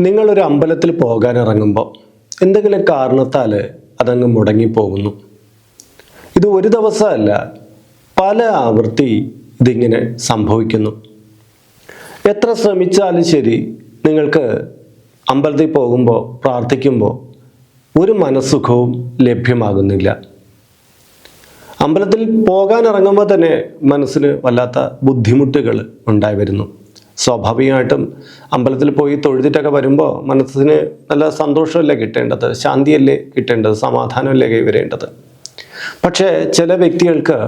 നിങ്ങളൊരു അമ്പലത്തിൽ പോകാൻ ഇറങ്ങുമ്പോൾ എന്തെങ്കിലും കാരണത്താൽ അതങ്ങ് മുടങ്ങിപ്പോകുന്നു. ഇത് ഒരു ദിവസമല്ല പല ആവൃത്തി ഇതിങ്ങനെ സംഭവിക്കുന്നു. എത്ര ശ്രമിച്ചാലും ശരി നിങ്ങൾക്ക് അമ്പലത്തിൽ പോകുമ്പോൾ പ്രാർത്ഥിക്കുമ്പോൾ ഒരു മനസ്സുഖവും ലഭ്യമാകുന്നില്ല. അമ്പലത്തിൽ പോകാൻ ഇറങ്ങുമ്പോൾ തന്നെ മനസ്സിന് വല്ലാത്ത ബുദ്ധിമുട്ടുകൾ ഉണ്ടായി വരുന്നു. സ്വാഭാവികമായിട്ടും അമ്പലത്തിൽ പോയി തൊഴുതിട്ടൊക്കെ വരുമ്പോൾ മനസ്സിന് നല്ല സന്തോഷമല്ലേ കിട്ടേണ്ടത്? ശാന്തിയല്ലേ കിട്ടേണ്ടത്? സമാധാനമല്ലേ കൈവരേണ്ടത്? പക്ഷേ ചില വ്യക്തികൾക്ക്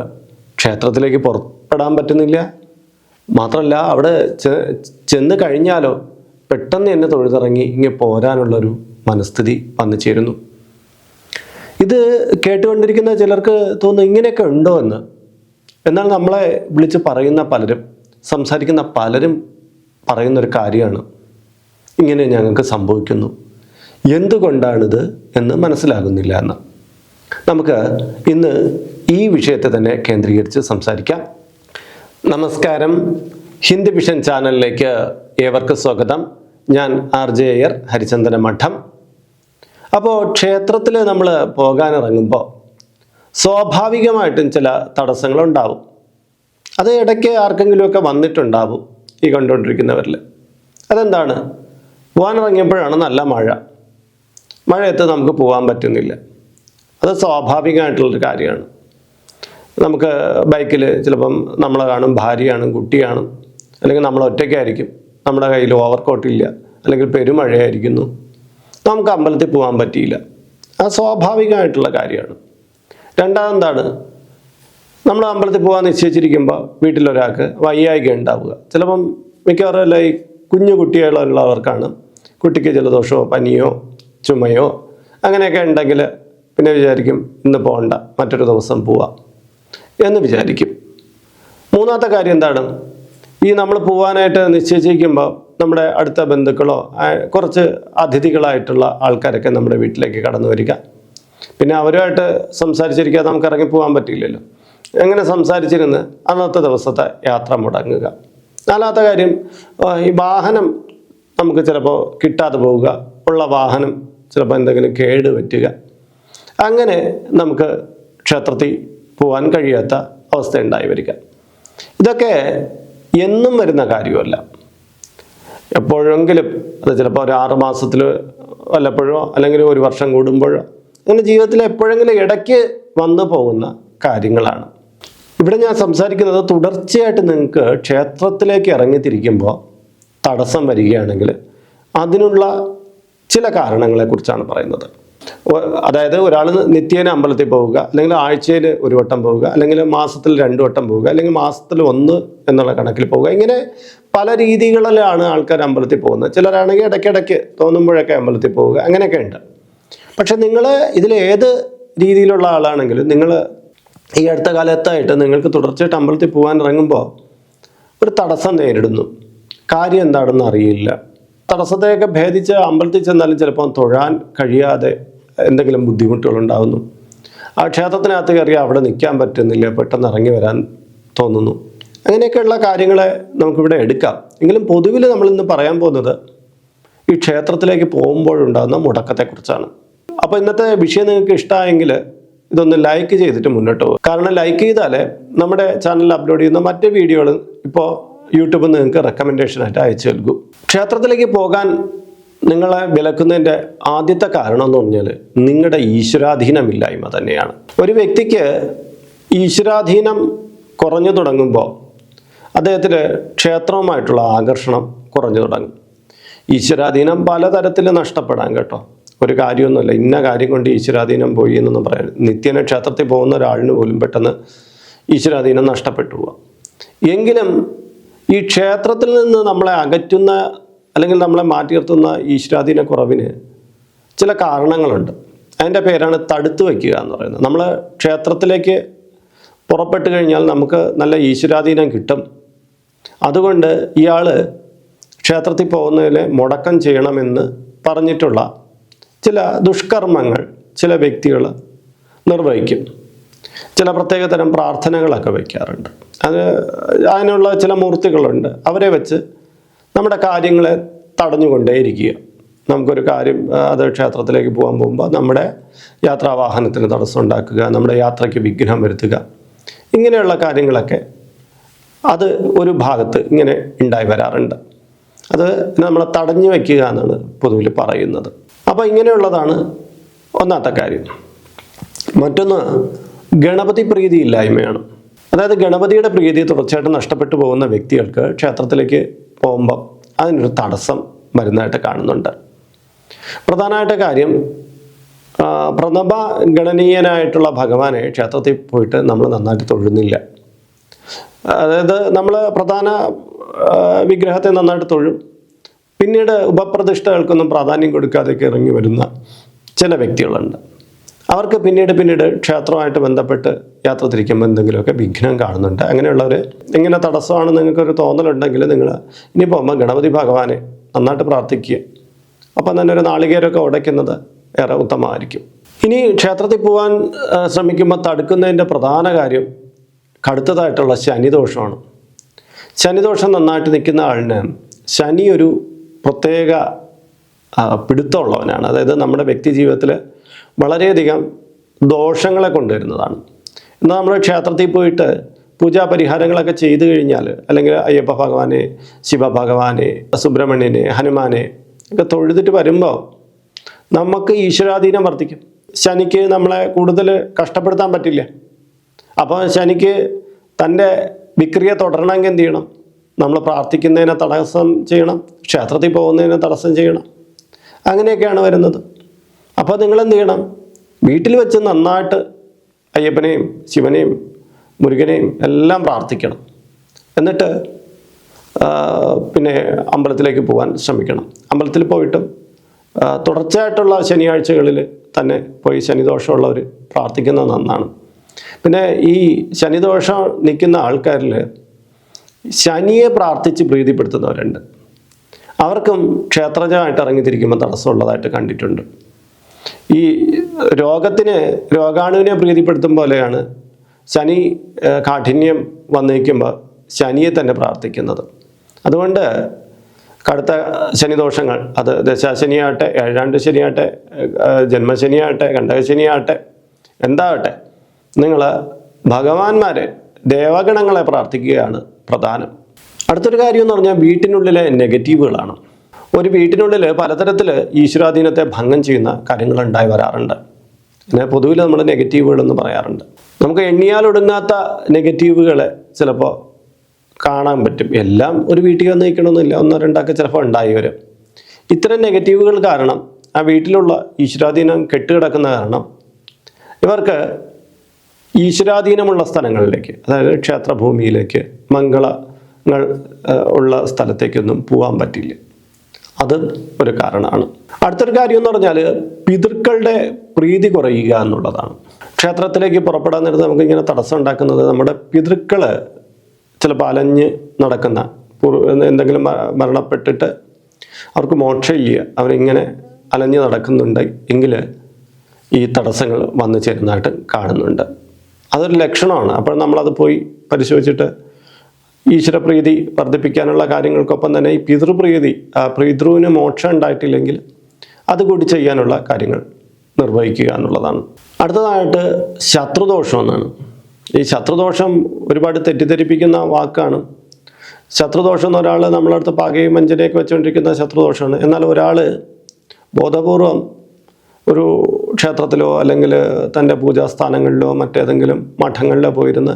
ക്ഷേത്രത്തിലേക്ക് പുറപ്പെടാൻ പറ്റുന്നില്ല. മാത്രമല്ല അവിടെ ചെന്ന് കഴിഞ്ഞാലോ പെട്ടെന്ന് തന്നെ തൊഴുതിറങ്ങി ഇങ്ങനെ പോരാനുള്ളൊരു മനസ്ഥിതി വന്നു ചേരുന്നു. ഇത് കേട്ടുകൊണ്ടിരിക്കുന്ന ചിലർക്ക് തോന്നുന്നു ഇങ്ങനെയൊക്കെ ഉണ്ടോ എന്ന്. എന്നാൽ നമ്മളെ വിളിച്ച് പറയുന്ന പലരും സംസാരിക്കുന്ന പലരും പറയുന്ന ഒരു കാര്യമാണ്. ഇങ്ങനെ ഞങ്ങൾക്ക് സംഭവിക്കുന്നു. എന്തുകൊണ്ടാണിത് എന്ന് മനസ്സിലാകുന്നില്ല എന്ന്. നമുക്ക് ഇന്ന് ഈ വിഷയത്തെ തന്നെ കേന്ദ്രീകരിച്ച് സംസാരിക്കാം. നമസ്കാരം. ഹിന്ദി വിഷൻ ചാനലിലേക്ക് ഏവർക്ക് സ്വാഗതം. ഞാൻ ആർ ജെ അയ്യർ ഹരിചന്ദന മഠം. അപ്പോൾ ക്ഷേത്രത്തിൽ നമ്മൾ പോകാനിറങ്ങുമ്പോൾ സ്വാഭാവികമായിട്ടും ചില തടസ്സങ്ങളുണ്ടാവും. അത് ഇടയ്ക്ക് ആർക്കെങ്കിലുമൊക്കെ വന്നിട്ടുണ്ടാവും. ഈ കണ്ടുകൊണ്ടിരിക്കുന്നവരിൽ. അതെന്താണ്? പോകാനിറങ്ങിയപ്പോഴാണ് നല്ല മഴ. മഴയത്ത് നമുക്ക് പോകാൻ പറ്റുന്നില്ല. അത് സ്വാഭാവികമായിട്ടുള്ളൊരു കാര്യമാണ്. നമുക്ക് ബൈക്കിൽ ചിലപ്പം നമ്മളെ കാണും ഭാര്യയാണ് കുട്ടിയാണ് അല്ലെങ്കിൽ നമ്മൾ ഒറ്റയ്ക്കായിരിക്കും. നമ്മുടെ കയ്യിൽ ഓവർകോട്ടില്ല അല്ലെങ്കിൽ പെരുമഴയായിരിക്കുന്നു. നമുക്ക് അമ്പലത്തിൽ പോകാൻ പറ്റിയില്ല. അത് സ്വാഭാവികമായിട്ടുള്ള കാര്യമാണ്. രണ്ടാമതാണ് നമ്മൾ അമ്പലത്തിൽ പോകാൻ നിശ്ചയിച്ചിരിക്കുമ്പോൾ വീട്ടിലൊരാൾക്ക് വയ്യായിക ഉണ്ടാവുക. ചിലപ്പം മിക്കവാറും അല്ല ഈ കുഞ്ഞു കുട്ടികളുള്ളവർക്കാണ്. കുട്ടിക്ക് ജലദോഷമോ പനിയോ ചുമയോ അങ്ങനെയൊക്കെ ഉണ്ടെങ്കിൽ പിന്നെ വിചാരിക്കും ഇന്ന് പോകണ്ട മറ്റൊരു ദിവസം പോവാം എന്ന് വിചാരിക്കും. മൂന്നാമത്തെ കാര്യം എന്താണ്? ഈ നമ്മൾ പോവാനായിട്ട് നിശ്ചയിച്ചിരിക്കുമ്പോൾ നമ്മുടെ അടുത്ത ബന്ധുക്കളോ കുറച്ച് അതിഥികളായിട്ടുള്ള ആൾക്കാരൊക്കെ നമ്മുടെ വീട്ടിലേക്ക് കടന്നു വരിക. പിന്നെ അവരുമായിട്ട് സംസാരിച്ചിരിക്കാതെ നമുക്ക് ഇറങ്ങി പോകാൻ പറ്റില്ലല്ലോ. അങ്ങനെ സംസാരിച്ചിരുന്ന്? അന്നത്തെ ദിവസത്തെ യാത്ര മുടങ്ങുക. നാലാമത്തെ കാര്യം ഈ വാഹനം നമുക്ക് ചിലപ്പോൾ കിട്ടാതെ പോവുക ഉള്ള വാഹനം ചിലപ്പോൾ എന്തെങ്കിലും കേട് പറ്റുക. അങ്ങനെ നമുക്ക് ക്ഷേത്രത്തിൽ പോകാൻ കഴിയാത്ത അവസ്ഥ ഉണ്ടായി വരിക. ഇതൊക്കെ എന്നും വരുന്ന കാര്യമല്ല. എപ്പോഴെങ്കിലും അത് ചിലപ്പോൾ ഒരു ആറ് മാസത്തിൽ വല്ലപ്പോഴോ അല്ലെങ്കിൽ ഒരു വർഷം കൂടുമ്പോഴോ അങ്ങനെ ജീവിതത്തിൽ എപ്പോഴെങ്കിലും ഇടയ്ക്ക് വന്നു പോകുന്ന കാര്യങ്ങളാണ്. ഇവിടെ ഞാൻ സംസാരിക്കുന്നത് തുടർച്ചയായിട്ട് നിങ്ങൾക്ക് ക്ഷേത്രത്തിലേക്ക് ഇറങ്ങിത്തിരിക്കുമ്പോൾ തടസ്സം വരികയാണെങ്കിൽ അതിനുള്ള ചില കാരണങ്ങളെക്കുറിച്ചാണ് പറയുന്നത്. അതായത് ഒരാൾ നിത്യേന അമ്പലത്തിൽ പോവുക അല്ലെങ്കിൽ ആഴ്ചയിൽ ഒരു വട്ടം പോവുക അല്ലെങ്കിൽ മാസത്തിൽ രണ്ട് വട്ടം പോവുക അല്ലെങ്കിൽ മാസത്തിൽ ഒന്ന് എന്നുള്ള കണക്കിൽ പോവുക. ഇങ്ങനെ പല രീതികളിലാണ് ആൾക്കാർ അമ്പലത്തിൽ പോകുന്നത്. ചിലരാണെങ്കിൽ ഇടയ്ക്കിടയ്ക്ക് തോന്നുമ്പോഴൊക്കെ അമ്പലത്തിൽ പോവുക അങ്ങനെയൊക്കെ ഉണ്ട്. പക്ഷെ നിങ്ങൾ ഇതിൽ ഏത് രീതിയിലുള്ള ആളാണെങ്കിലും നിങ്ങൾ ഈ അടുത്ത കാലത്തായിട്ട് നിങ്ങൾക്ക് തുടർച്ചയായിട്ട് അമ്പലത്തിൽ പോകാൻ ഇറങ്ങുമ്പോൾ ഒരു തടസ്സം നേരിടുന്നു. കാര്യം എന്താണെന്ന് അറിയില്ല. തടസ്സത്തെയൊക്കെ ഭേദിച്ച് അമ്പലത്തിൽ ചെന്നാലും ചിലപ്പോൾ തൊഴാൻ കഴിയാതെ എന്തെങ്കിലും ബുദ്ധിമുട്ടുകൾ ഉണ്ടാകുന്നു ആ ക്ഷേത്രത്തിനകത്ത് കയറി അവിടെ നിൽക്കാൻ പറ്റുന്നില്ല പെട്ടെന്ന് ഇറങ്ങി വരാൻ തോന്നുന്നു. അങ്ങനെയൊക്കെയുള്ള കാര്യങ്ങളെ നമുക്കിവിടെ എടുക്കാം. എങ്കിലും പൊതുവിൽ നമ്മളിന്ന് പറയാൻ പോകുന്നത് ഈ ക്ഷേത്രത്തിലേക്ക് പോകുമ്പോഴുണ്ടാകുന്ന മുടക്കത്തെക്കുറിച്ചാണ്. അപ്പോൾ ഇന്നത്തെ വിഷയം നിങ്ങൾക്ക് ഇഷ്ടമായെങ്കിൽ ഇതൊന്ന് ലൈക്ക് ചെയ്തിട്ട് മുന്നോട്ട് പോകും കാരണം ലൈക്ക് ചെയ്താലേ നമ്മുടെ ചാനൽ അപ്ലോഡ് ചെയ്യുന്ന മറ്റ് വീഡിയോകൾ ഇപ്പോൾ യൂട്യൂബിൽ നിങ്ങൾക്ക് റെക്കമെൻഡേഷനായിട്ട് അയച്ചു നൽകും. ക്ഷേത്രത്തിലേക്ക് പോകാൻ നിങ്ങളെ വിലക്കുന്നതിന്റെ ആദ്യത്തെ കാരണം എന്ന് പറഞ്ഞാൽ നിങ്ങളുടെ ഈശ്വരാധീനമില്ലായ്മ തന്നെയാണ്. ഒരു വ്യക്തിക്ക് ഈശ്വരാധീനം കുറഞ്ഞു തുടങ്ങുമ്പോൾ അദ്ദേഹത്തിന് ക്ഷേത്രവുമായിട്ടുള്ള ആകർഷണം കുറഞ്ഞു തുടങ്ങും. ഈശ്വരാധീനം പലതരത്തിൽ നഷ്ടപ്പെടാൻ കേട്ടോ. ഒരു കാര്യമൊന്നുമില്ല. ഇന്ന കാര്യം കൊണ്ട് ഈശ്വരാധീനം പോയി എന്നൊന്നും പറയാൻ നിത്യന ക്ഷേത്രത്തിൽ പോകുന്ന ഒരാളിന് പോലും പെട്ടെന്ന് ഈശ്വരാധീനം നഷ്ടപ്പെട്ടു പോവാം. എങ്കിലും ഈ ക്ഷേത്രത്തിൽ നിന്ന് നമ്മളെ അകറ്റുന്ന അല്ലെങ്കിൽ നമ്മളെ മാറ്റി നിർത്തുന്ന ഈശ്വരാധീന കുറവിന് ചില കാരണങ്ങളുണ്ട്. അതിന്റെ പേരാണ് തടുത്തു വയ്ക്കുക എന്ന് പറയുന്നത്. നമ്മൾ ക്ഷേത്രത്തിലേക്ക് പുറപ്പെട്ട് കഴിഞ്ഞാൽ നമുക്ക് നല്ല ഈശ്വരാധീനം കിട്ടും. അതുകൊണ്ട് ഇയാൾ ക്ഷേത്രത്തിൽ പോകുന്നതിൽ മുടക്കം ചെയ്യണമെന്ന് പറഞ്ഞിട്ടുള്ള ചില ദുഷ്കർമ്മങ്ങൾ ചില വ്യക്തികൾ നിർവഹിക്കും. ചില പ്രത്യേകതരം പ്രാർത്ഥനകളൊക്കെ വയ്ക്കാറുണ്ട്. അത് അതിനുള്ള ചില മൂർത്തികളുണ്ട്. അവരെ വെച്ച് നമ്മുടെ കാര്യങ്ങളെ തടഞ്ഞുകൊണ്ടേയിരിക്കുക. നമുക്കൊരു കാര്യം അത് ക്ഷേത്രത്തിലേക്ക് പോകാൻ പോകുമ്പോൾ നമ്മുടെ യാത്രാവാഹനത്തിന് തടസ്സം ഉണ്ടാക്കുക നമ്മുടെ യാത്രയ്ക്ക് വിഘ്നം വരുത്തുക. ഇങ്ങനെയുള്ള കാര്യങ്ങളൊക്കെ അത് ഒരു ഭാഗത്ത് ഇങ്ങനെ ഉണ്ടായി വരാറുണ്ട്. അത് നമ്മളെ തടഞ്ഞു വയ്ക്കുക എന്നാണ് പൊതുവിൽ പറയുന്നത്. അപ്പോൾ ഇങ്ങനെയുള്ളതാണ് ഒന്നാമത്തെ കാര്യം. മറ്റൊന്ന് ഗണപതി പ്രീതി ഇല്ലായ്മയാണ്. അതായത് ഗണപതിയുടെ പ്രീതി തുടർച്ചയായിട്ട് നഷ്ടപ്പെട്ടു പോകുന്ന വ്യക്തികൾക്ക് ക്ഷേത്രത്തിലേക്ക് പോകുമ്പോൾ അതിനൊരു തടസ്സം വരുന്നതായിട്ട് കാണുന്നുണ്ട്. പ്രധാനമായിട്ട് കാര്യം പ്രതഭ ഗണനീയനായിട്ടുള്ള ഭഗവാനെ ക്ഷേത്രത്തിൽ പോയിട്ട് നമ്മൾ നന്നായിട്ട് തൊഴുന്നില്ല. അതായത് നമ്മൾ പ്രധാന വിഗ്രഹത്തെ നന്നായിട്ട് തൊഴും. പിന്നീട് ഉപപ്രതിഷ്ഠകൾക്കൊന്നും പ്രാധാന്യം കൊടുക്കാതെയൊക്കെ ഇറങ്ങി വരുന്ന ചില വ്യക്തികളുണ്ട്. അവർക്ക് പിന്നീട് പിന്നീട് ക്ഷേത്രമായിട്ട് ബന്ധപ്പെട്ട് യാത്ര തിരിക്കുമ്പോൾ എന്തെങ്കിലുമൊക്കെ വിഘ്നം കാണുന്നുണ്ട്. അങ്ങനെയുള്ളവർ ഇങ്ങനെ തടസ്സമാണ് നിങ്ങൾക്കൊരു തോന്നലുണ്ടെങ്കിൽ നിങ്ങൾ ഇനി പോകുമ്പോൾ ഗണപതി ഭഗവാനെ നന്നായിട്ട് പ്രാർത്ഥിക്കുക. അപ്പം തന്നെ ഒരു നാളികേരമൊക്കെ ഉടയ്ക്കുന്നത് ഏറെ ഉത്തമമായിരിക്കും. ഇനി ക്ഷേത്രത്തിൽ പോകാൻ ശ്രമിക്കുമ്പോൾ തടുക്കുന്നതിന്റെ പ്രധാന കാര്യം കടുത്തതായിട്ടുള്ള ശനിദോഷമാണ്. ശനിദോഷം നന്നായിട്ട് നിൽക്കുന്ന ആളിന് ശനി ഒരു പ്രത്യേക പിടുത്തമുള്ളവനാണ്. അതായത് നമ്മുടെ വ്യക്തി ജീവിതത്തിൽ വളരെയധികം ദോഷങ്ങളെ കൊണ്ടുവരുന്നതാണ്. എന്നാൽ നമ്മൾ ക്ഷേത്രത്തിൽ പോയിട്ട് പൂജാ പരിഹാരങ്ങളൊക്കെ ചെയ്തു കഴിഞ്ഞാൽ അല്ലെങ്കിൽ അയ്യപ്പ ഭഗവാനെ ശിവ ഭഗവാനെ സുബ്രഹ്മണ്യനെ ഹനുമാനെ ഒക്കെ തൊഴുതിട്ട് വരുമ്പോൾ നമുക്ക് ഈശ്വരാധീനം വർദ്ധിക്കും. ശനിക്ക് നമ്മളെ കൂടുതൽ കഷ്ടപ്പെടുത്താൻ പറ്റില്ല. അപ്പോൾ ശനിക്ക് തന്റെ വിക്രിയ തുടരണമെങ്കിൽ എന്ത് ചെയ്യണം? നമ്മൾ പ്രാർത്ഥിക്കുന്നതിനെ തടസ്സം ചെയ്യണം ക്ഷേത്രത്തിൽ പോകുന്നതിനെ തടസ്സം ചെയ്യണം. അങ്ങനെയൊക്കെയാണ് വരുന്നത്. അപ്പോൾ നിങ്ങൾ എന്ത് ചെയ്യണം? വീട്ടിൽ വെച്ച് നന്നായിട്ട് അയ്യപ്പനെയും ശിവനെയും മുരുകനെയും എല്ലാം പ്രാർത്ഥിക്കണം. എന്നിട്ട് പിന്നെ അമ്പലത്തിലേക്ക് പോകാൻ ശ്രമിക്കണം. അമ്പലത്തിൽ പോയിട്ടും തുടർച്ചയായിട്ടുള്ള ശനിയാഴ്ചകളിൽ തന്നെ പോയി ശനിദോഷമുള്ളവർ പ്രാർത്ഥിക്കുന്നത് നന്നാണ്. പിന്നെ ഈ ശനിദോഷം നിൽക്കുന്ന ആൾക്കാരിൽ ശനിയെ പ്രാർത്ഥിച്ച് പ്രീതിപ്പെടുത്തുന്നവരുണ്ട്. അവർക്കും ക്ഷേത്രജമായിട്ട് ഇറങ്ങിത്തിരിക്കുമ്പോൾ തടസ്സമുള്ളതായിട്ട് കണ്ടിട്ടുണ്ട്. ഈ രോഗത്തിന് രോഗാണുവിനെ പ്രീതിപ്പെടുത്തും പോലെയാണ് ശനി കാഠിന്യം വന്നിരിക്കുമ്പോൾ ശനിയെ തന്നെ പ്രാർത്ഥിക്കുന്നത്. അതുകൊണ്ട് കടുത്ത ശനിദോഷങ്ങൾ അത് ദശാശനിയാകട്ടെ ഏഴാണ്ട് ശനിയാകട്ടെ ജന്മശനിയാകട്ടെ കണ്ടകശനിയാകട്ടെ എന്താകട്ടെ നിങ്ങൾ ഭഗവാന്മാരെ ദേവഗണങ്ങളെ പ്രാർത്ഥിക്കുകയാണ് പ്രധാനം. അടുത്തൊരു കാര്യം എന്ന് പറഞ്ഞാൽ വീട്ടിനുള്ളിലെ നെഗറ്റീവുകളാണ്. ഒരു വീട്ടിനുള്ളിൽ പലതരത്തിൽ ഈശ്വരാധീനത്തെ ഭംഗം ചെയ്യുന്ന കാര്യങ്ങൾ ഉണ്ടായി വരാറുണ്ട്. പിന്നെ പൊതുവിൽ നമ്മൾ നെഗറ്റീവുകൾ എന്ന് പറയാറുണ്ട്. നമുക്ക് എണ്ണിയാൽ ഒടുങ്ങാത്ത നെഗറ്റീവുകളെ ചിലപ്പോൾ കാണാൻ പറ്റും. എല്ലാം ഒരു വീട്ടിൽ വന്ന് നിൽക്കണമെന്നില്ല ഒന്നോ രണ്ടൊക്കെ ചിലപ്പോൾ ഉണ്ടായി വരും. ഇത്തരം നെഗറ്റീവുകൾ കാരണം ആ വീട്ടിലുള്ള ഈശ്വരാധീനം കെട്ടുകിടക്കുന്ന കാരണം ഇവർക്ക് ഈശ്വരാധീനമുള്ള സ്ഥലങ്ങളിലേക്ക് അതായത് ക്ഷേത്രഭൂമിയിലേക്ക് മംഗളങ്ങൾ ഉള്ള സ്ഥലത്തേക്കൊന്നും പോകാൻ പറ്റില്ല. അത് ഒരു കാരണമാണ്. അടുത്തൊരു കാര്യം എന്ന് പറഞ്ഞാൽ പിതൃക്കളുടെ പ്രീതി കുറയുക എന്നുള്ളതാണ്. ക്ഷേത്രത്തിലേക്ക് പുറപ്പെടാൻ നേരത്ത് നമുക്ക് ഇങ്ങനെ തടസ്സം ഉണ്ടാക്കുന്നത് നമ്മുടെ പിതൃക്കൾ ചിലപ്പോൾ അലഞ്ഞ് നടക്കുന്ന എന്തെങ്കിലും മരണപ്പെട്ടിട്ട് അവർക്ക് മോക്ഷമില്ല അവരിങ്ങനെ അലഞ്ഞ് നടക്കുന്നുണ്ട് എങ്കിൽ ഈ തടസ്സങ്ങൾ വന്നു ചേരുന്നതായിട്ട് കാണുന്നുണ്ട്. അതൊരു ലക്ഷണമാണ്. അപ്പോൾ നമ്മളത് പോയി പരിശോധിച്ചിട്ട് ഈശ്വരപ്രീതി വർദ്ധിപ്പിക്കാനുള്ള കാര്യങ്ങൾക്കൊപ്പം തന്നെ ഈ പിതൃപ്രീതി പിതൃവിന് മോക്ഷം ഉണ്ടായിട്ടില്ലെങ്കിൽ അതുകൂടി ചെയ്യാനുള്ള കാര്യങ്ങൾ നിർവഹിക്കുക എന്നുള്ളതാണ്. അടുത്തതായിട്ട് ശത്രുദോഷം എന്നാണ്. ഈ ശത്രുദോഷം ഒരുപാട് തെറ്റിദ്ധരിപ്പിക്കുന്ന വാക്കാണ്. ശത്രുദോഷം എന്ന് ഒരാൾ നമ്മളടുത്ത് പകയും മഞ്ചനെയൊക്കെ വെച്ചുകൊണ്ടിരിക്കുന്ന ശത്രുദോഷമാണ്. എന്നാൽ ഒരാൾ ബോധപൂർവം ഒരു ക്ഷേത്രത്തിലോ അല്ലെങ്കിൽ തന്റെ പൂജാസ്ഥാനങ്ങളിലോ മറ്റേതെങ്കിലും മഠങ്ങളിലോ പോയിരുന്ന്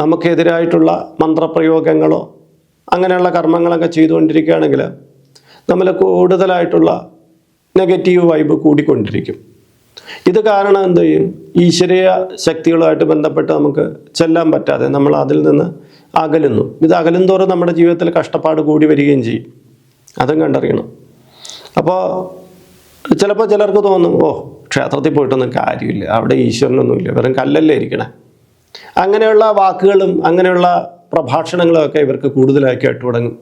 നമുക്കെതിരായിട്ടുള്ള മന്ത്രപ്രയോഗങ്ങളോ അങ്ങനെയുള്ള കർമ്മങ്ങളൊക്കെ ചെയ്തുകൊണ്ടിരിക്കുകയാണെങ്കിൽ നമ്മൾ കൂടുതലായിട്ടുള്ള നെഗറ്റീവ് വൈബ് കൂടിക്കൊണ്ടിരിക്കും. ഇത് കാരണം എന്ത് ചെയ്യും? ഈശ്വരീയ ശക്തികളുമായിട്ട് ബന്ധപ്പെട്ട് നമുക്ക് ചെല്ലാൻ പറ്റാതെ നമ്മൾ അതിൽ നിന്ന് അകലുന്നു. ഇത് അകലും തോറും നമ്മുടെ ജീവിതത്തിൽ കഷ്ടപ്പാട് കൂടി വരികയും ചെയ്യും. അതും കണ്ടറിയണം. അപ്പോൾ ചിലപ്പോൾ ചിലർക്ക് തോന്നും ഓ ക്ഷേത്രത്തിൽ പോയിട്ടൊന്നും കാര്യമില്ല. അവിടെ ഈശ്വരനൊന്നുമില്ല. വെറും കല്ലല്ലേ ഇരിക്കണേ. അങ്ങനെയുള്ള വാക്കുകളും അങ്ങനെയുള്ള പ്രഭാഷണങ്ങളും ഒക്കെ ഇവർക്ക് കൂടുതലായി കേട്ടു തുടങ്ങും.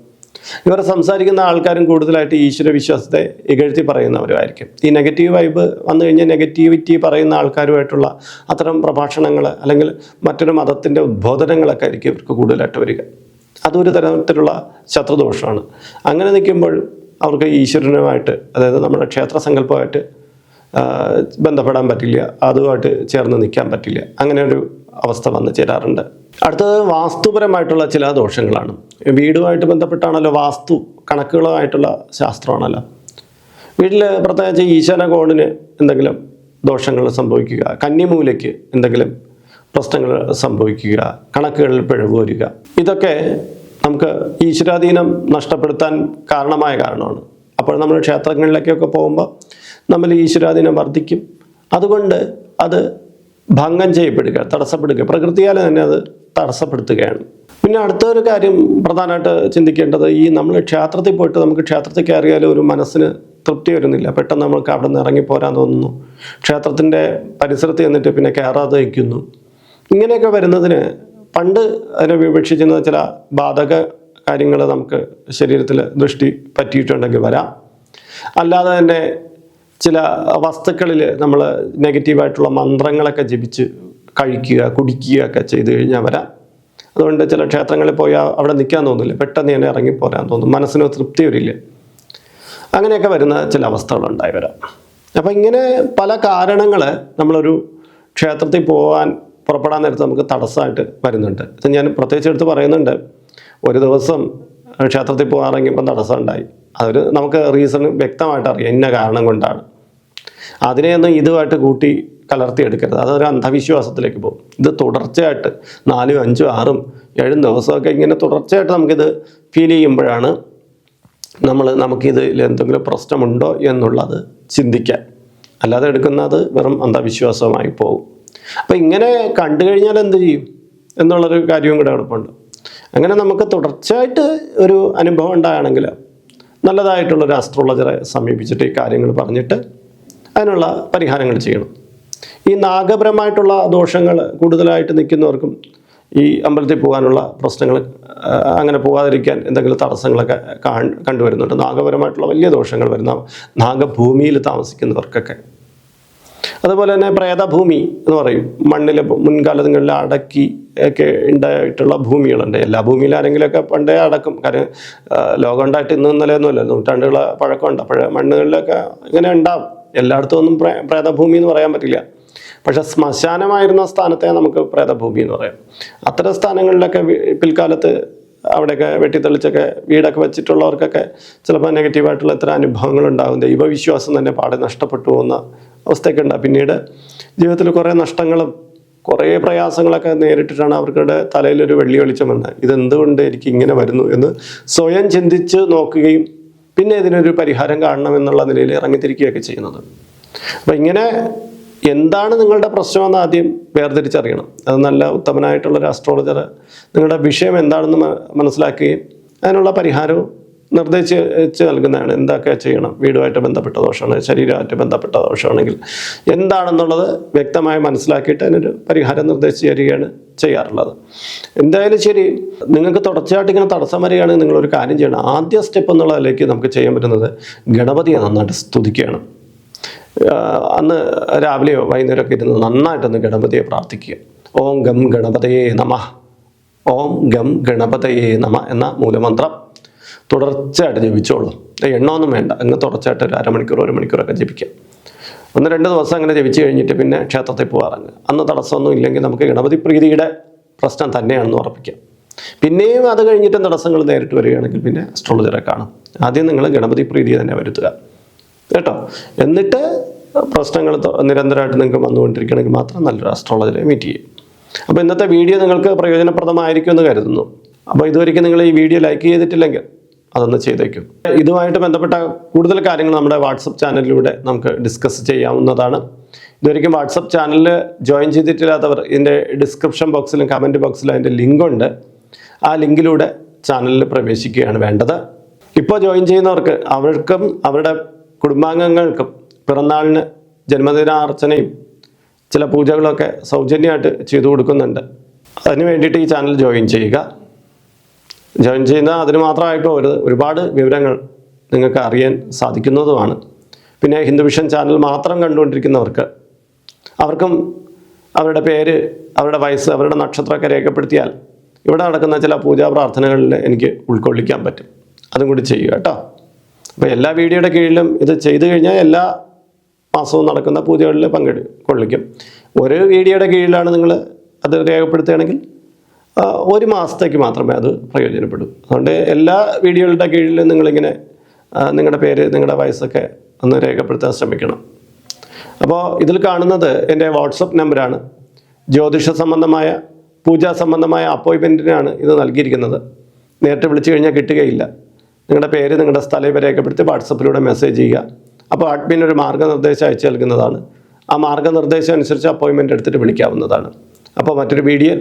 ഇവർ സംസാരിക്കുന്ന ആൾക്കാരും കൂടുതലായിട്ട് ഈശ്വര വിശ്വാസത്തെ ഇകഴ്ത്തി പറയുന്നവരുമായിരിക്കും. ഈ നെഗറ്റീവ് വൈബ് വന്നു കഴിഞ്ഞാൽ നെഗറ്റിവിറ്റി പറയുന്ന ആൾക്കാരുമായിട്ടുള്ള അത്തരം പ്രഭാഷണങ്ങൾ അല്ലെങ്കിൽ മറ്റൊരു മതത്തിന്റെ ഉദ്ബോധനങ്ങളൊക്കെ ആയിരിക്കും ഇവർക്ക് കൂടുതലായിട്ട് വരിക. അതൊരു തരത്തിലുള്ള ശത്രുദോഷമാണ്. അങ്ങനെ നിൽക്കുമ്പോൾ അവർക്ക് ഈശ്വരനുമായിട്ട് അതായത് നമ്മുടെ ക്ഷേത്ര സങ്കല്പമായിട്ട് ബന്ധപ്പെടാൻ പറ്റില്ല അതുമായിട്ട് ചേർന്ന് നിൽക്കാൻ പറ്റില്ല. അങ്ങനെ ഒരു അവസ്ഥ വന്നു ചേരാറുണ്ട്. അടുത്തത് വാസ്തുപരമായിട്ടുള്ള ചില ദോഷങ്ങളാണ്. വീടുമായിട്ട് ബന്ധപ്പെട്ടാണല്ലോ വാസ്തു കണക്കുകളുമായിട്ടുള്ള ശാസ്ത്രമാണല്ലോ. വീട്ടിൽ പ്രത്യേകിച്ച് ഈശാന കോണിന് എന്തെങ്കിലും ദോഷങ്ങൾ സംഭവിക്കുക കന്നിമൂലയ്ക്ക് എന്തെങ്കിലും പ്രശ്നങ്ങൾ സംഭവിക്കുക കണക്കുകളിൽ പിഴവ് വരിക ഇതൊക്കെ നമുക്ക് ഈശ്വരാധീനം നഷ്ടപ്പെടുത്താൻ കാരണമായ കാരണമാണ്. അപ്പോൾ നമ്മൾ ക്ഷേത്രങ്ങളിലേക്കൊക്കെ പോകുമ്പോൾ നമ്മൾ ഈശ്വരാധീനം വർദ്ധിക്കും. അതുകൊണ്ട് അത് ഭംഗം ചെയ്യപ്പെടുക തടസ്സപ്പെടുക. പ്രകൃതിയാൽ തന്നെ അത് തടസ്സപ്പെടുത്തുകയാണ്. പിന്നെ അടുത്തൊരു കാര്യം പ്രധാനമായിട്ട് ചിന്തിക്കേണ്ടത് ഈ നമ്മൾ ക്ഷേത്രത്തിൽ പോയിട്ട് നമുക്ക് ക്ഷേത്രത്തിൽ കയറിയാൽ ഒരു മനസ്സിന് തൃപ്തി വരുന്നില്ല. പെട്ടെന്ന് നമുക്ക് അവിടെ നിന്ന് ഇറങ്ങിപ്പോരാൻ തോന്നുന്നു. ക്ഷേത്രത്തിന്റെ പരിസരത്ത് ചെന്നിട്ട് പിന്നെ കയറാതെ വയ്ക്കുന്നു ഇങ്ങനെയൊക്കെ വരുന്നതിന് പണ്ട് അതിനെ വിവക്ഷിച്ചിരുന്ന ചില ബാധക കാര്യങ്ങൾ നമുക്ക് ശരീരത്തിൽ ദൃഷ്ടി പറ്റിയിട്ടുണ്ടെങ്കിൽ വരാം. അല്ലാതെ തന്നെ ചില വസ്തുക്കളിൽ നമ്മൾ നെഗറ്റീവായിട്ടുള്ള മന്ത്രങ്ങളൊക്കെ ജപിച്ച് കഴിക്കുക കുടിക്കുക ഒക്കെ ചെയ്തു കഴിഞ്ഞാൽ വരാം. അതുകൊണ്ട് ചില ക്ഷേത്രങ്ങളിൽ പോയി അവിടെ നിൽക്കാൻ തോന്നില്ല. പെട്ടെന്ന് തന്നെ ഇറങ്ങിപ്പോരാൻ തോന്നും. മനസ്സിന് തൃപ്തി വരില്ല. അങ്ങനെയൊക്കെ വരുന്ന ചില അവസ്ഥകളുണ്ടായി വരാം. അപ്പം ഇങ്ങനെ പല കാരണങ്ങൾ നമ്മളൊരു ക്ഷേത്രത്തിൽ പോകാൻ പുറപ്പെടാൻ നേരത്ത് നമുക്ക് തടസ്സമായിട്ട് വരുന്നുണ്ട്. ഇത് ഞാൻ പ്രത്യേകിച്ച് എടുത്ത് പറയുന്നുണ്ട്. ഒരു ദിവസം ക്ഷേത്രത്തിൽ പോകാറങ്ങിയപ്പോൾ തടസ്സം ഉണ്ടായി അതൊരു നമുക്ക് റീസൺ വ്യക്തമായിട്ട് അറിയാം. ഇന്ന കാരണം കൊണ്ടാണ്. അതിനെയൊന്നും ഇതുമായിട്ട് കൂട്ടി കലർത്തിയെടുക്കരുത്. അതൊരു അന്ധവിശ്വാസത്തിലേക്ക് പോകും. ഇത് തുടർച്ചയായിട്ട് നാലും അഞ്ചും ആറും ഏഴും ദിവസമൊക്കെ ഇങ്ങനെ തുടർച്ചയായിട്ട് നമുക്കിത് ഫീൽ ചെയ്യുമ്പോഴാണ് നമ്മൾ നമുക്കിതിൽ എന്തെങ്കിലും പ്രശ്നമുണ്ടോ എന്നുള്ളത് ചിന്തിക്കാൻ. അല്ലാതെ എടുക്കുന്നത് വെറും അന്ധവിശ്വാസമായി പോകും. അപ്പം ഇങ്ങനെ കണ്ടു കഴിഞ്ഞാൽ എന്ത് ചെയ്യും? എന്നുള്ളൊരു കാര്യവും കൂടെ എളുപ്പമുണ്ട് അങ്ങനെ നമുക്ക് തുടർച്ചയായിട്ട് ഒരു അനുഭവം ഉണ്ടായാണെങ്കിൽ നല്ലതായിട്ടുള്ളൊരു ആസ്ട്രോളജറെ സമീപിച്ചിട്ട് ഈ കാര്യങ്ങൾ പറഞ്ഞിട്ട് അതിനുള്ള പരിഹാരങ്ങൾ ചെയ്യണം. ഈ നാഗപരമായിട്ടുള്ള ദോഷങ്ങൾ കൂടുതലായിട്ട് നിൽക്കുന്നവർക്കും ഈ അമ്പലത്തിൽ പോകാനുള്ള പ്രശ്നങ്ങൾ അങ്ങനെ പോകാതിരിക്കാൻ എന്തെങ്കിലും തടസ്സങ്ങളൊക്കെ കണ്ടുവരുന്നുണ്ട്. നാഗപരമായിട്ടുള്ള വലിയ ദോഷങ്ങൾ വരുന്ന നാഗഭൂമിയിൽ താമസിക്കുന്നവർക്കൊക്കെ. അതുപോലെ തന്നെ പ്രേതഭൂമി എന്ന് പറയും. മണ്ണിൽ മുൻകാലങ്ങളിൽ അടക്കി ഒക്കെ ഉണ്ടായിട്ടുള്ള ഭൂമികളുണ്ട്. എല്ലാ ഭൂമിയിലും ആരെങ്കിലുമൊക്കെ പണ്ടേ അടക്കും. കാര്യം ലോകം ഉണ്ടായിട്ട് ഇന്ന് ഇന്നലെ ഒന്നുമല്ല നൂറ്റാണ്ടുകളെ പഴക്കമുണ്ട്. അപ്പോൾ മണ്ണുകളിലൊക്കെ ഇങ്ങനെ ഉണ്ടാവും. എല്ലായിടത്തും ഒന്നും പ്രേ പ്രേതഭൂമി എന്ന് പറയാൻ പറ്റില്ല. പക്ഷെ ശ്മശാനമായിരുന്ന സ്ഥാനത്തെ നമുക്ക് പ്രേതഭൂമി എന്ന് പറയാം. അത്തരം സ്ഥാനങ്ങളിലൊക്കെ പിൽക്കാലത്ത് അവിടെയൊക്കെ വെട്ടിത്തെളിച്ചൊക്കെ വീടൊക്കെ വെച്ചിട്ടുള്ളവർക്കൊക്കെ ചിലപ്പോൾ നെഗറ്റീവായിട്ടുള്ള ഇത്ര അനുഭവങ്ങൾ ദൈവവിശ്വാസം തന്നെ പാടെ നഷ്ടപ്പെട്ടു പോകുന്ന അവസ്ഥയൊക്കെ ഉണ്ടാകും പിന്നീട് ജീവിതത്തിൽ കുറേ നഷ്ടങ്ങളും കുറേ പ്രയാസങ്ങളൊക്കെ നേരിട്ടിട്ടാണ് അവരുടെ തലയിലൊരു വെള്ളി വെളിച്ചം വന്നത്. ഇതെന്തുകൊണ്ട് എനിക്ക് ഇങ്ങനെ വരുന്നു എന്ന് സ്വയം ചിന്തിച്ച് നോക്കുകയും പിന്നെ ഇതിനൊരു പരിഹാരം കാണണം എന്നുള്ള നിലയിൽ ഇറങ്ങിത്തിരിക്കുകയൊക്കെ ചെയ്യുന്നത്. അപ്പം ഇങ്ങനെ എന്താണ് നിങ്ങളുടെ പ്രശ്നമെന്ന് ആദ്യം വേർതിരിച്ചറിയണം. അത് നല്ല ഉത്തമനായിട്ടുള്ളൊരു ആസ്ട്രോളജർ നിങ്ങളുടെ വിഷയം എന്താണെന്ന് മനസ്സിലാക്കുകയും അതിനുള്ള പരിഹാരവും നിർദ്ദേശിച്ച് നൽകുന്നതാണ്. എന്തൊക്കെ ചെയ്യണം? വീടുമായിട്ട് ബന്ധപ്പെട്ട ദോഷമാണ് ശരീരമായിട്ട് ബന്ധപ്പെട്ട ദോഷമാണെങ്കിൽ എന്താണെന്നുള്ളത് വ്യക്തമായി മനസ്സിലാക്കിയിട്ട് അതിനൊരു പരിഹാരം നിർദ്ദേശിച്ച് തരികയാണ് ചെയ്യാറുള്ളത്. എന്തായാലും ശരി നിങ്ങൾക്ക് തുടർച്ചയായിട്ട് ഇങ്ങനെ തടസ്സം വരികയാണെങ്കിൽ നിങ്ങളൊരു കാര്യം ചെയ്യണം. ആദ്യ സ്റ്റെപ്പ് എന്നുള്ളതിലേക്ക് നമുക്ക് ചെയ്യാൻ പറ്റുന്നത് ഗണപതിയെ നന്നായിട്ട് സ്തുതിക്കുകയാണ്. അന്ന് രാവിലെയോ വൈകുന്നേരമൊക്കെ ഇരുന്ന് നന്നായിട്ടൊന്ന് ഗണപതിയെ പ്രാർത്ഥിക്കുക. ഓം ഗം ഗണപതയേ നമ. ഓം ഗം ഗണപതയേ നമ എന്ന മൂലമന്ത്രം തുടർച്ചയായിട്ട് ജപിച്ചോളൂ. എണ്ണമൊന്നും വേണ്ട. അങ്ങ് തുടർച്ചയായിട്ട് ഒരു അരമണിക്കൂർ ഒരു മണിക്കൂറൊക്കെ ജപിക്കാം. ഒന്ന് രണ്ട് ദിവസം അങ്ങനെ ജപിച്ചു കഴിഞ്ഞിട്ട് പിന്നെ ക്ഷേത്രത്തിൽ പോകാറുണ്ട് അന്ന് തടസ്സമൊന്നും ഇല്ലെങ്കിൽ നമുക്ക് ഗണപതി പ്രീതിയുടെ പ്രശ്നം തന്നെയാണെന്ന് ഉറപ്പിക്കാം. പിന്നെയും അത് കഴിഞ്ഞിട്ടും തടസ്സങ്ങൾ നേരിട്ട് വരികയാണെങ്കിൽ പിന്നെ അസ്ട്രോളജറെ കാണും. ആദ്യം നിങ്ങൾ ഗണപതി പ്രീതി തന്നെ വരുത്തുക. കേട്ടോ? എന്നിട്ട് പ്രശ്നങ്ങൾ നിരന്തരമായിട്ട് നിങ്ങൾക്ക് വന്നുകൊണ്ടിരിക്കണമെങ്കിൽ മാത്രം നല്ലൊരു അസ്ട്രോളജറെ മീറ്റ് ചെയ്യും അപ്പോൾ ഇന്നത്തെ വീഡിയോ നിങ്ങൾക്ക് പ്രയോജനപ്രദമായിരിക്കുമെന്ന് കരുതുന്നു. അപ്പോൾ ഇതുവരെയ്ക്കും നിങ്ങൾ ഈ വീഡിയോ ലൈക്ക് ചെയ്തിട്ടില്ലെങ്കിൽ അതൊന്ന് ചെയ്തേക്കും. ഇതുമായിട്ട് ബന്ധപ്പെട്ട കൂടുതൽ കാര്യങ്ങൾ നമ്മുടെ വാട്സപ്പ് ചാനലിലൂടെ നമുക്ക് ഡിസ്കസ് ചെയ്യാവുന്നതാണ്. ഇതുവരെയും വാട്സപ്പ് ചാനലിൽ ജോയിൻ ചെയ്തിട്ടില്ലാത്തവർ ഇതിന്റെ ഡിസ്ക്രിപ്ഷൻ ബോക്സിലും കമന്റ് ബോക്സിലും അതിന്റെ ലിങ്കുണ്ട്. ആ ലിങ്കിലൂടെ ചാനലിൽ പ്രവേശിക്കുകയാണ് വേണ്ടത്. ഇപ്പോൾ ജോയിൻ ചെയ്യുന്നവർക്ക് അവർക്കും അവരുടെ കുടുംബാംഗങ്ങൾക്കും പിറന്നാളിന് ജന്മദിനാർച്ചനയും ചില പൂജകളൊക്കെ സൗജന്യമായിട്ട് ചെയ്തു കൊടുക്കുന്നുണ്ട്. അതിന് വേണ്ടിയിട്ട് ഈ ചാനൽ ജോയിൻ ചെയ്യുക. ജോയിൻ ചെയ്യുന്ന അതിന് മാത്രമായിട്ട് ഒരു ഒരുപാട് വിവരങ്ങൾ നിങ്ങൾക്ക് അറിയാൻ സാധിക്കുന്നതുമാണ്. പിന്നെ ഹിന്ദു വിഷൻ ചാനൽ മാത്രം കണ്ടുകൊണ്ടിരിക്കുന്നവർക്ക് അവർക്കും അവരുടെ പേര് അവരുടെ വയസ്സ് അവരുടെ നക്ഷത്രമൊക്കെ രേഖപ്പെടുത്തിയാൽ ഇവിടെ നടക്കുന്ന ചില പൂജാ പ്രാർത്ഥനകളിൽ എനിക്ക് ഉൾക്കൊള്ളിക്കാൻ പറ്റും. അതും കൂടി ചെയ്യുക കേട്ടോ. അപ്പോൾ എല്ലാ വീഡിയോയുടെ കീഴിലും ഇത് ചെയ്തു കഴിഞ്ഞാൽ എല്ലാ മാസവും നടക്കുന്ന പൂജകളിൽ പങ്കെടു കൊള്ളിക്കും. ഒരു വീഡിയോയുടെ കീഴിലാണ് നിങ്ങൾ അത് രേഖപ്പെടുത്തുകയാണെങ്കിൽ ഒരു മാസത്തേക്ക് മാത്രമേ അത് പ്രയോജനപ്പെടൂ. അതുകൊണ്ട് എല്ലാ വീഡിയോകളുടെ കീഴിലും നിങ്ങളിങ്ങനെ നിങ്ങളുടെ പേര് നിങ്ങളുടെ വയസ്സൊക്കെ ഒന്ന് രേഖപ്പെടുത്താൻ ശ്രമിക്കണം. അപ്പോൾ ഇതിൽ കാണുന്നത് എന്റെ വാട്സപ്പ് നമ്പറാണ്. ജ്യോതിഷ സംബന്ധമായ പൂജാ സംബന്ധമായ അപ്പോയിൻമെന്റിനാണ് ഇത് നൽകിയിരിക്കുന്നത്. നേരിട്ട് വിളിച്ചു കഴിഞ്ഞാൽ കിട്ടുകയില്ല. നിങ്ങളുടെ പേര് നിങ്ങളുടെ സ്ഥലം ഇവ രേഖപ്പെടുത്തി വാട്സപ്പിലൂടെ മെസ്സേജ് ചെയ്യുക. അപ്പോൾ അഡ്മിൻ ഒരു മാർഗനിർദ്ദേശം അയച്ചു നൽകുന്നതാണ്. ആ മാർഗനിർദ്ദേശം അനുസരിച്ച് അപ്പോയിൻമെന്റ് എടുത്തിട്ട് വിളിക്കാവുന്നതാണ്. അപ്പോൾ മറ്റൊരു വീഡിയോയിൽ